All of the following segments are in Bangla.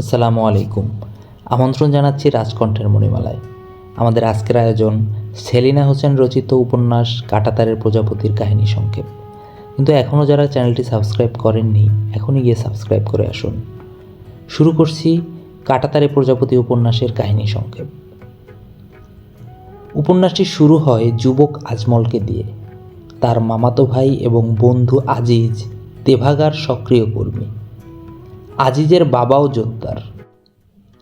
আসসালামু আলাইকুম। আমন্ত্রণ জানাচ্ছি রাজকণ্ঠের মণিমালায়। আমাদের আজকের আয়োজন সেলিনা হোসেন রচিত উপন্যাস কাটাতারের প্রজাপতির কাহিনী সংক্ষেপ। কিন্তু এখনও যারা চ্যানেলটি সাবস্ক্রাইব করেননি, এখনই গিয়ে সাবস্ক্রাইব করে আসুন। শুরু করছি কাটাতারে প্রজাপতি উপন্যাসের কাহিনী সংক্ষেপ। উপন্যাসটি শুরু হয় যুবক আজমলকে দিয়ে। তার মামাতো ভাই এবং বন্ধু আজিজ তেভাগার সক্রিয় কর্মী। আজিজের বাবাও জোরদার।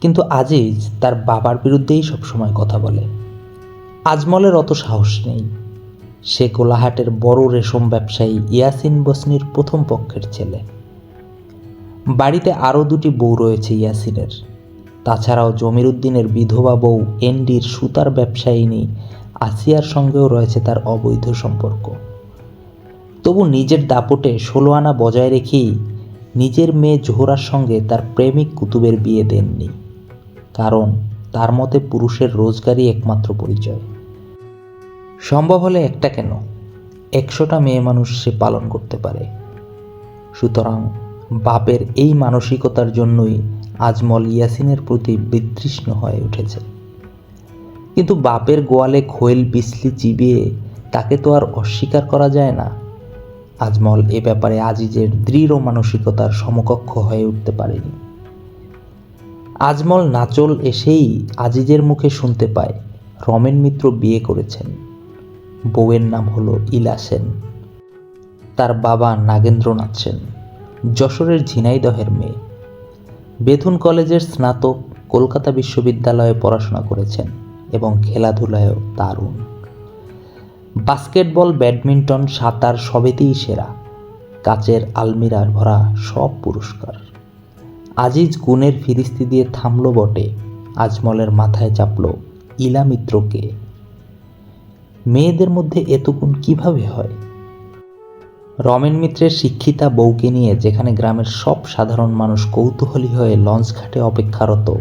কিন্তু আজিজ তার বাবার বিরুদ্ধেই সবসময় কথা বলে। আজমলের অত সাহস নেই। সে কোলাহাটের বড় রেশম ব্যবসায়ী ইয়াসিন বসনির প্রথম পক্ষের ছেলে। বাড়িতে আরও দুটি বউ রয়েছে ইয়াসিনের। তাছাড়াও জমির উদ্দিনের বিধবা বউ এনডির সুতার ব্যবসায়িনী আসিয়ার সঙ্গেও রয়েছে তার অবৈধ সম্পর্ক। তবু নিজের দাপটে ষোলো আনা বজায় রেখেই নিজের মেয়ে জোহরার সঙ্গে তার প্রেমিক কুতুবের বিয়ে দেননি, কারণ তার মতে পুরুষের রোজগারই একমাত্র পরিচয়। সম্ভব হলে একটা কেন? একশোটা মেয়ে মানুষ সে পালন করতে পারে। সুতরাং বাপের এই মানসিকতার জন্যই আজমল ইয়াসিনের প্রতি বিতৃষ্ণ হয়ে উঠেছে। কিন্তু বাপের গোয়ালে খোয়েল বিসলি চিবিয়ে তাকে তো আর অস্বীকার করা যায় না। আজমল এ ব্যাপারে আজিজের দৃঢ় মানসিকতার সমকক্ষ হয়ে উঠতে পারেনি। আজমল নাচল এসেই আজিজের মুখে শুনতে পায়, রমেন মিত্র বিয়ে করেছেন। বউয়ের নাম হলো ইলা সেন। তার বাবা নাগেন্দ্রনাথ সেন, যশোরের ঝিনাইদহের মেয়ে। বেথুন কলেজের স্নাতক কলকাতা বিশ্ববিদ্যালয়ে পড়াশোনা করেছেন এবং খেলাধুলায়ও দারুণ। বাস্কেটবল, ব্যাডমিন্টন, সাঁতার সবেতেই সেরা। কাচের আলমিরার ভরা সব পুরস্কার। আজিজ গুণের ফিরিস্তি দিয়ে থামলো বটে, আজমলের মাথায় চাপল ইলা মিত্রকে। মেয়েদের মধ্যে এত গুণ কীভাবে হয়? রমেন মিত্রের শিক্ষিতা বউকে নিয়ে যেখানে গ্রামের সব সাধারণ মানুষ কৌতূহলী হয়ে লঞ্চ ঘাটে অপেক্ষারত,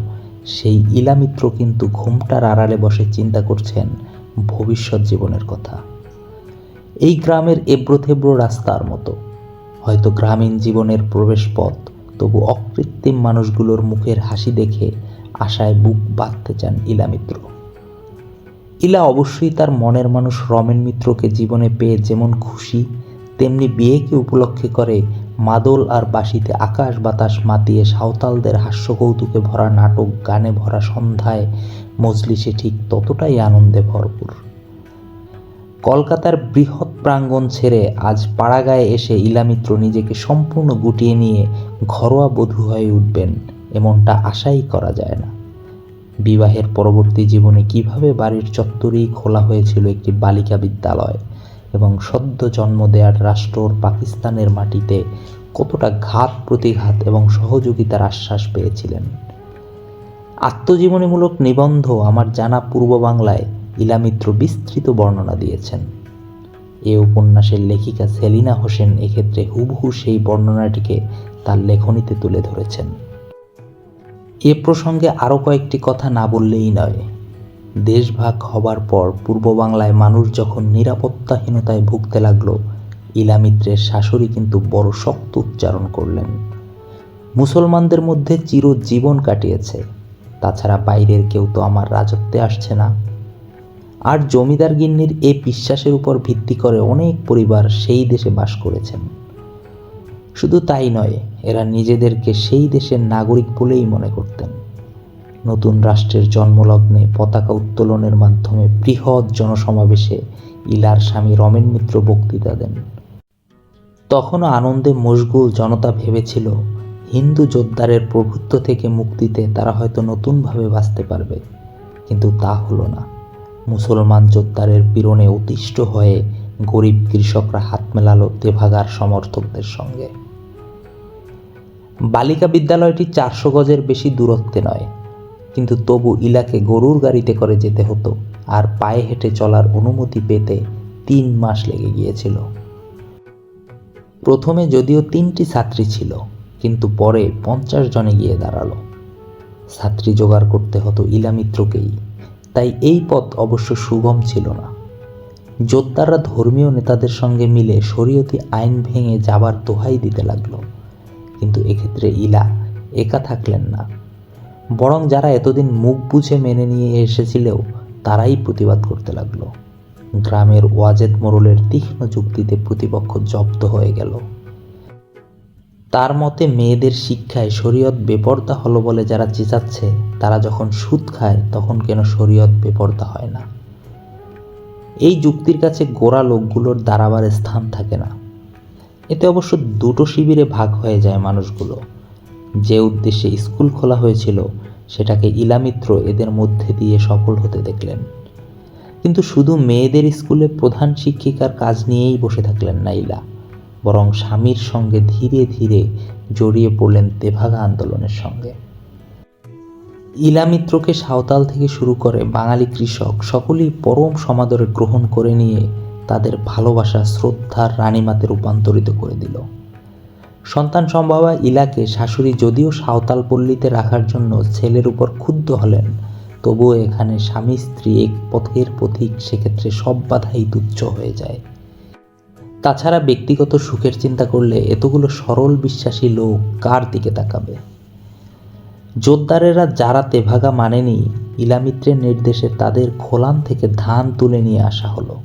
সেই ইলা মিত্র কিন্তু ঘুমটার আড়ালে বসে চিন্তা করছেন ভবিষ্যৎ জীবনের কথা। এই গ্রামের এবড়োথেবড়ো রাস্তার মতো। হয়তো গ্রামীণ জীবনের প্রবেশপথ, তবু অকৃত্রিম মানুষগুলোর মুখের হাসি দেখে আশায় বুক বাঁধতে চান ইলা মিত্র। ইলা অবশ্যই তার মনের মানুষ রমেন মিত্রকে জীবনে পেয়ে যেমন খুশি, তেমনি বিয়েকে উপলক্ষে করে মাদল আর বাঁশিতে আকাশ বাতাস মাতিয়ে সাঁওতালদের হাস্যকৌতুকে ভরা নাটক, গানে ভরা সন্ধ্যায় মজলিসে ঠিক ততটাই আনন্দে ভরপুর। কলকাতার বৃহৎ প্রাঙ্গণ ছেড়ে আজ পাড়াগায়ে এসে ইলামিত্র নিজেকে সম্পূর্ণ গুটিয়ে নিয়ে ঘরোয়া বধূ হয়ে উঠবেন, এমনটা আশাই করা যায় না। বিবাহের পরবর্তী জীবনে কীভাবে বাড়ির চত্বরেই খোলা হয়েছিল একটি বালিকা বিদ্যালয় এবং সদ্য জন্ম দেওয়ার রাষ্ট্র পাকিস্তানের মাটিতে কতটা ঘাত প্রতিঘাত এবং সহযোগিতার আশ্বাস পেয়েছিলেন। আত্মজীবনীমূলক নিবন্ধ আমার জানা পূর্ব বাংলায় ইলামিত্র বিস্তৃত বর্ণনা দিয়েছেন। এ উপন্যাসের লেখিকা সেলিনা হোসেন এক্ষেত্রে হুবহু সেই বর্ণনাটিকে তার লেখনীতে তুলে ধরেছেন। এ প্রসঙ্গে আরও কয়েকটি কথা না বললেই নয়। দেশভাগ হবার পর পূর্ব বাংলায় মানুষ যখন নিরাপত্তাহীনতায় ভুগতে লাগল, ইলামিত্রের শাশুড়ি কিন্তু বড় শক্ত উচ্চারণ করলেন। মুসলমানদের মধ্যে চিরজীবন কাটিয়েছে। তাছাড়া বাইরের কেউ তো আমার রাজত্বে আসছে না। আর জমিদার গিন্নির এই বিশ্বাসের উপর ভিত্তি করে অনেক পরিবার সেই দেশে বাস করেছেন। শুধু তাই নয়, এরা নিজেদেরকে সেই দেশের নাগরিক বলেই মনে করতেন। নতুন রাষ্ট্রের জন্মলগ্নে পতাকা উত্তোলনের মাধ্যমে বৃহৎ জনসমাবেশে ইলার স্বামী রমেন মিত্র বক্তৃতা দেন। তখনও আনন্দে মশগুল জনতা ভেবেছিল, হিন্দু যোদ্ধারের প্রভুত্ব থেকে মুক্তিতে তারা হয়তো নতুনভাবে বাঁচতে পারবে, কিন্তু তা হলো না। মুসলমান যোদ্ধারের পীড়নে অতিষ্ঠ হয়ে গরিব কৃষকরা হাত মেলালো তেভাগার সমর্থকদের সঙ্গে। বালিকা বিদ্যালয়টি চারশো গজের বেশি দূরত্বে নয়, কিন্তু তবু ইলাকে গরুর গাড়িতে করে যেতে হতো আর পায়ে হেঁটে চলার অনুমতি পেতে তিন মাস লেগে গিয়েছিল। প্রথমে যদিও তিনটি ছাত্রী ছিল, কিন্তু পরে পঞ্চাশ জনে গিয়ে দাঁড়াল। ছাত্রী জোগাড় করতে হতো ইলামিত্রকেই। তাই এই পথ অবশ্য সুগম ছিল না। যোদ্ধারা ধর্মীয় নেতাদের সঙ্গে মিলে শরীয়তি আইন ভেঙে যাবার দোহাই দিতে লাগল। কিন্তু এক্ষেত্রে ইলা একা থাকলেন না। বরং যারা এতদিন মুখ বুঝে মেনে নিয়ে এসেছিলেও তারাই প্রতিবাদ করতে লাগল। গ্রামের ওয়াজেদ মোরলের তীক্ষ্ণ যুক্তিতে প্রতিপক্ষ জব্দ হয়ে গেল। তার মতে মেয়েদের শিক্ষায় শরীয়ত বেপর্দা হলো বলে যারা চেঁচাচ্ছে, তারা যখন সুদ খায়, তখন কেন শরীয়ত বেপর্দা হয় না? এই যুক্তির কাছে গোড়া লোকগুলোর দাঁড়াবার স্থান থাকে না। এতে অবশ্য দুটো শিবিরে ভাগ হয়ে যায় মানুষগুলো। যে উদ্দেশ্যে স্কুল খোলা হয়েছিল, সেটাকে ইলামিত্র এদের মধ্যে দিয়ে সফল হতে দেখলেন। কিন্তু শুধু মেয়েদের স্কুলে প্রধান শিক্ষিকার কাজ নিয়েই বসে থাকলেন না ইলা বরং স্বামীর সঙ্গে ধীরে ধীরে জড়িয়ে পড়লেন তেভাগা আন্দোলনের সঙ্গে। ইলামিত্রকে সাঁওতাল থেকে শুরু করে বাঙালি কৃষক সকলেই পরম সমাদরে গ্রহণ করে নিয়ে তাদের ভালোবাসা শ্রদ্ধার রানীমাতে রূপান্তরিত করে দিল। সন্তান সম্ভাবা ইলাকে শাশুড়ি যদিও সাঁওতাল পল্লীতে রাখার জন্য ছেলের উপর ক্ষুব্ধ হলেন, তবুও এখানে স্বামী স্ত্রী এক পথের পথিক, সেক্ষেত্রে সব বাধাই তুচ্ছ হয়ে যায়। তাছাড়া ব্যক্তিগত সুখের চিন্তা করলে এতগুলো সরল বিশ্বাসী লোক কার দিকে তাকাবে? জোরদারেরা যারা তেভাগা মানেনি ইলামিত্রের নির্দেশে তাদের খোলান থেকে ধান তুলে নিয়ে আসা হলো।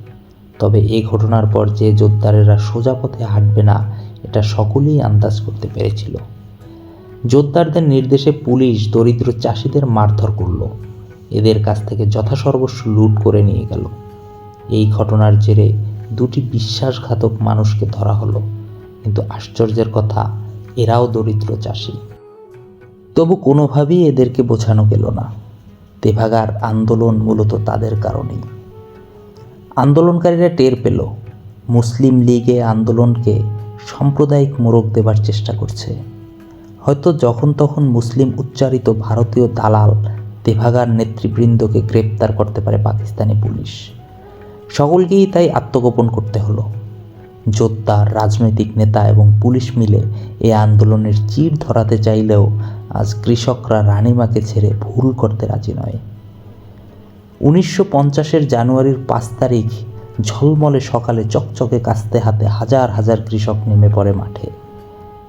তবে এ ঘটনার পর যে জোরদারেরা সোজা পথে হাঁটবে না, এটা সকলেই আন্দাজ করতে পেরেছিল। জোরদারদের নির্দেশে পুলিশ দরিদ্র চাষিদের মারধর করল। এদের কাছ থেকে যথাসর্বস্ব লুট করে নিয়ে গেল। এই ঘটনার জেরে দুটি বিশ্বাসঘাতক মানুষকে ধরা হলো। কিন্তু আশ্চর্যের কথা, এরাও দরিদ্র চাষি। তবু কোনোভাবেই এদেরকে বোঝানো গেল না। তেভাগার আন্দোলন মূলত তাদের কারণেই। আন্দোলনকারীরা টের পেল, মুসলিম লীগে আন্দোলনকে সাম্প্রদায়িক মোড়ক দেবার চেষ্টা করছে। হয়তো যখন তখন মুসলিম উচ্চারিত ভারতীয় দালাল তেভাগার নেতৃবৃন্দকে গ্রেপ্তার করতে পারে পাকিস্তানি পুলিশ। সকলকেই তাই আত্মগোপন করতে হলো। যোদ্ধা, রাজনৈতিক নেতা এবং পুলিশ মিলে এই আন্দোলনের চির ধরাতে চাইলেও আজ কৃষকরা রানীমাকে ছেড়ে ভুল করতে রাজি নয়। উনিশশো পঞ্চাশের জানুয়ারির পাঁচ তারিখ ঝলমলে সকালে চকচকে কাস্তে হাতে হাজার হাজার কৃষক নেমে পড়ে মাঠে।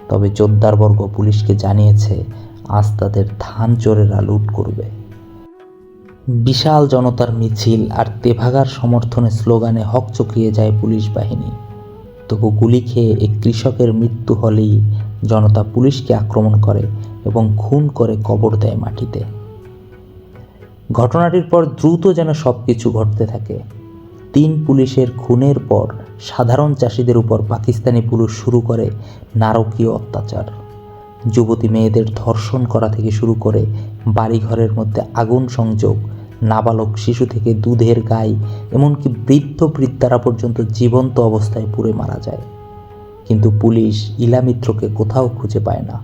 তবে জোরদারবর্গ পুলিশকে জানিয়েছে, আজ তাদের ধান চোরেরা লুট করবে। বিশাল জনতার মিছিল আর তেভাগার সমর্থনে স্লোগানে হক চকিয়ে যায় পুলিশ বাহিনী। তবু গুলি খেয়ে এক কৃষকের মৃত্যু হলেই জনতা পুলিশকে আক্রমণ করে এবং খুন করে কবর দেয় মাটিতে। ঘটনাটির পর দ্রুত যেন সব কিছু ঘটতে থাকে। তিন পুলিশের খুনের পর সাধারণ চাষিদের উপর পাকিস্তানি পুলিশ শুরু করে নারকীয় অত্যাচার। যুবতী মেয়েদের ধর্ষণ করা থেকে শুরু করে বাড়িঘরের মধ্যে আগুন সংযোগ নাবালক শিশু থেকে দুধের গাই, এমনকি বৃদ্ধ বৃদ্ধারা পর্যন্ত জীবন্ত অবস্থায় পুড়ে মারা যায়। কিন্তু পুলিশ ইলামিত্রকে কোথাও খুঁজে পায় না।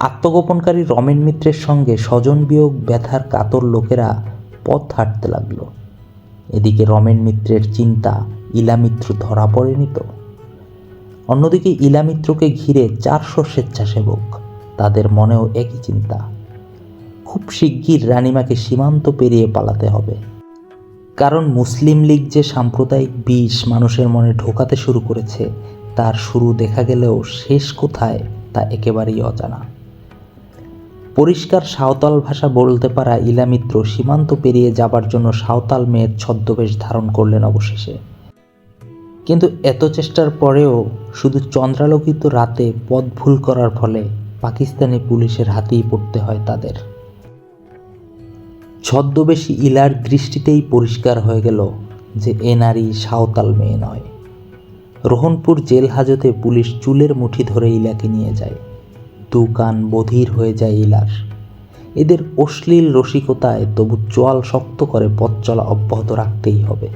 আত্মগোপনকারী রমেন মিত্রের সঙ্গে স্বজন বিয়োগ ব্যথার কাতর লোকেরা পথ হাঁটতে লাগল। এদিকে রমেন মিত্রের চিন্তা ইলামিত্র ধরা পড়েনি তো। অন্যদিকে ইলামিত্রকে ঘিরে চারশো স্বেচ্ছাসেবক, তাদের মনেও একই চিন্তা। খুব শিগগির রানিমাকে সীমান্ত পেরিয়ে পালাতে হবে। কারণ মুসলিম লীগ যে সাম্প্রদায়িক বিষ মানুষের মনে ঢোকাতে শুরু করেছে, তার শুরু দেখা গেলেও শেষ কোথায় তা একেবারেই অজানা। পরিষ্কার সাঁওতাল ভাষা বলতে পারা ইলামিত্র সীমান্ত পেরিয়ে যাবার জন্য সাঁওতাল মেয়ের ছদ্মবেশ ধারণ করলেন অবশেষে। কিন্তু এত চেষ্টার পরেও শুধু চন্দ্রালোকিত রাতে পথ ভুল করার ফলে পাকিস্তানি পুলিশের হাতেই পড়তে হয় তাদের। ছদ্মবেশী ইলার দৃষ্টিতেই পরিষ্কার হয়ে গেল যে এ নারী সাঁওতাল মেয়ে নয়। রোহনপুর জেল হাজতে পুলিশ চুলের মুঠি ধরে ইলাকে নিয়ে যায়। দু কান বধির হয়ে যায় ইলার। এদের অশ্লীল রসিকতায় তবু চোয়াল শক্ত করে পথ চলা অব্যাহত রাখতেই হবে।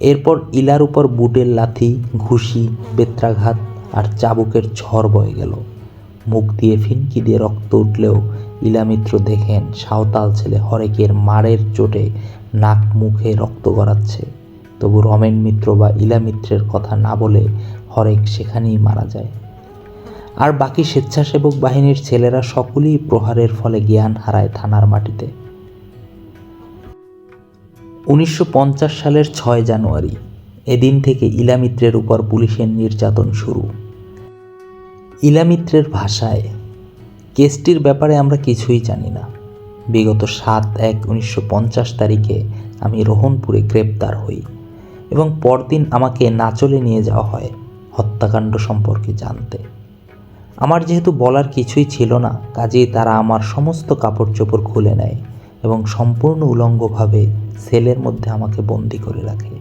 এরপর ইলার উপর বুটের লাথি, ঘুষি, বেত্রাঘাত আর চাবুকের ঝড় বয়ে গেল। মুখ দিয়ে ফিনকি দিয়ে রক্ত উঠলেও ইলামিত্র দেখেন সাঁওতাল ছেলে হরেকের মারের চোটে নাক মুখে রক্ত গড়াচ্ছে। তবু রমেন মিত্র বা ইলামিত্রের কথা না বলে হরেক সেখানেই মারা যায়। আর বাকি স্বেচ্ছাসেবক বাহিনীর ছেলেরা সকলেই প্রহারের ফলে জ্ঞান হারায় থানার মাটিতে। উনিশশো পঞ্চাশ সালের ছয় জানুয়ারি, এদিন থেকে ইলামিত্রের উপর পুলিশের নির্যাতন শুরু। ইলামিত্রের ভাষায় কেসটির ব্যাপারে আমরা কিছুই জানি না। বিগত সাত এক উনিশশো পঞ্চাশ তারিখে আমি রোহনপুরে গ্রেপ্তার হই এবং পরদিন আমাকে নাচলে নিয়ে যাওয়া হয় হত্যাকাণ্ড সম্পর্কে জানতে। আমার যেহেতু বলার কিছুই ছিল না, কাজেই তারা আমার সমস্ত কাপড় চোপড় খুলে নেয় এবং সম্পূর্ণ উলঙ্গভাবে সেলের মধ্যে আমাকে বন্দি করে রাখে।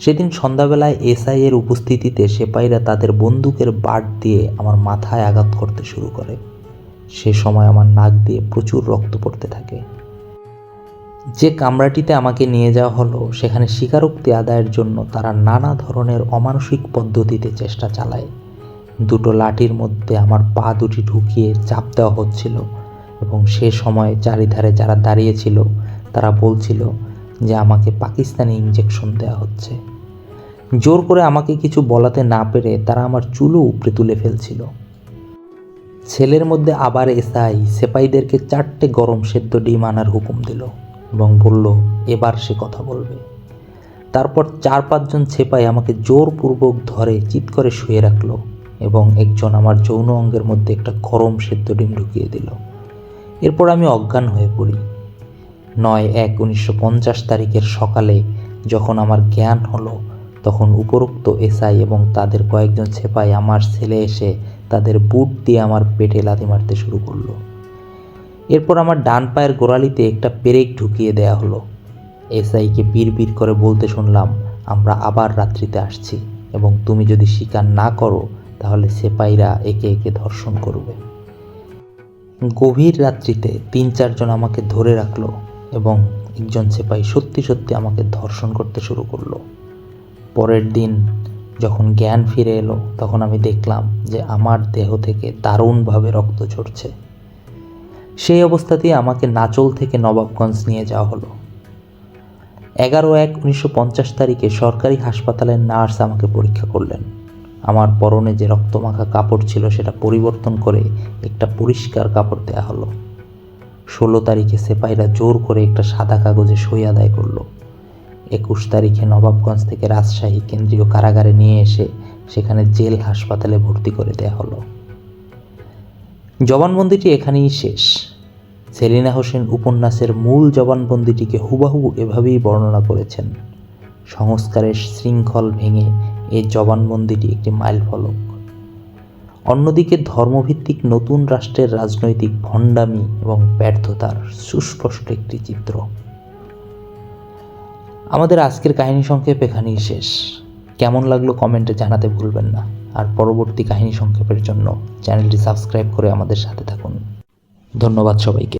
সেদিন সন্ধ্যাবেলায় এসআই এর উপস্থিতিতে সেপাইরা তাদের বন্দুকের বাট দিয়ে আমার মাথায় আঘাত করতে শুরু করে। সে সময় আমার নাক দিয়ে প্রচুর রক্ত পড়তে থাকে। যে কামরাটিতে আমাকে নিয়ে যাওয়া হলো, সেখানে স্বীকারোক্তি আদায়ের জন্য তারা নানা ধরনের অমানসিক পদ্ধতিতে চেষ্টা চালায়। দুটো লাঠির মধ্যে আমার পা দুটি ঢুকিয়ে চাপ দেওয়া হচ্ছিল এবং সে সময় চারিধারে যারা দাঁড়িয়েছিল তারা বলছিল যে আমাকে পাকিস্তানি ইঞ্জেকশন দেওয়া হচ্ছে। জোর করে আমাকে কিছু বলাতে না পেরে তারা আমার চুলও উপড়ে তুলে ফেলছিল। ছেলের মধ্যে আবার এসআই সেপাইদেরকে চারটে গরম সেদ্ধ ডিম আনার হুকুম দিল এবং বলল, এবার সে কথা বলবে। তারপর চার পাঁচজন ছেপাই আমাকে জোরপূর্বক ধরে চিৎ করে শুয়ে রাখল এবং একজন আমার যৌন অঙ্গের মধ্যে একটা গরম সেদ্ধ ডিম ঢুকিয়ে দিল। এরপর আমি অজ্ঞান হয়ে পড়ি। নয় এক উনিশশো পঞ্চাশ তারিখের সকালে যখন আমার জ্ঞান হলো, তখন উপরোক্ত এসআই এবং তাদের কয়েকজন ছেপাই আমার ছেলে এসে তাদের বুট দিয়ে আমার পেটে লাথি মারতে শুরু করল। এরপর আমার ডান পায়ের গোড়ালিতে একটা পেরেক ঢুকিয়ে দেয়া হলো। এসআইকে বীর করে বলতে শুনলাম, আমরা আবার রাত্রিতে আসছি এবং তুমি যদি স্বীকার না করো, তাহলে সেপাইরা একে একে ধর্ষণ করবে। গভীর রাত্রিতে তিন চারজন আমাকে ধরে রাখল এবং একজন সেপাই সত্যি সত্যি আমাকে ধর্ষণ করতে শুরু করল। পরের দিন যখন জ্ঞান ফিরে এলো, তখন আমি দেখলাম যে আমার দেহ থেকে দারুণভাবে রক্ত ঝরছে। সেই অবস্থাতেই আমাকে নাচল থেকে নবাবগঞ্জ নিয়ে যাওয়া হলো। এগারো এক উনিশশো পঞ্চাশ তারিখে সরকারি হাসপাতালের নার্স আমাকে পরীক্ষা করলেন। আমার পরনে যে রক্তমাখা কাপড় ছিল, সেটা পরিবর্তন করে একটা পরিষ্কার কাপড় দেয়া হলো। ষোলো তারিখে সেপাইরা জোর করে একটা সাদা কাগজে সই আদায় করল। একুশ তারিখে নবাবগঞ্জ থেকে রাজশাহী কেন্দ্রীয় কারাগারে নিয়ে এসে সেখানে জেল হাসপাতালে ভর্তি করে দেয়া হলো। জবানবন্দিটি এখানেই শেষ। সেলিনা হোসেন উপন্যাসের মূল জবানবন্দিটিকে হুবাহু এভাবেই বর্ণনা করেছেন। সংস্কারের শৃঙ্খল ভেঙে এই জবানবন্দিটি একটি মাইল ফলক। অন্যদিকে ধর্মভিত্তিক নতুন রাষ্ট্রের রাজনৈতিক ভণ্ডামি এবং ব্যর্থতার সুস্পষ্ট একটি চিত্র। আমাদের আজকের কাহিনী সংক্ষেপ এখানেই শেষ। কেমন লাগল কমেন্টে জানাতে ভুলবেন না। আর পরবর্তী কাহিনী সংক্ষেপের জন্য চ্যানেলটি সাবস্ক্রাইব করে আমাদের সাথে থাকুন। ধন্যবাদ সবাইকে।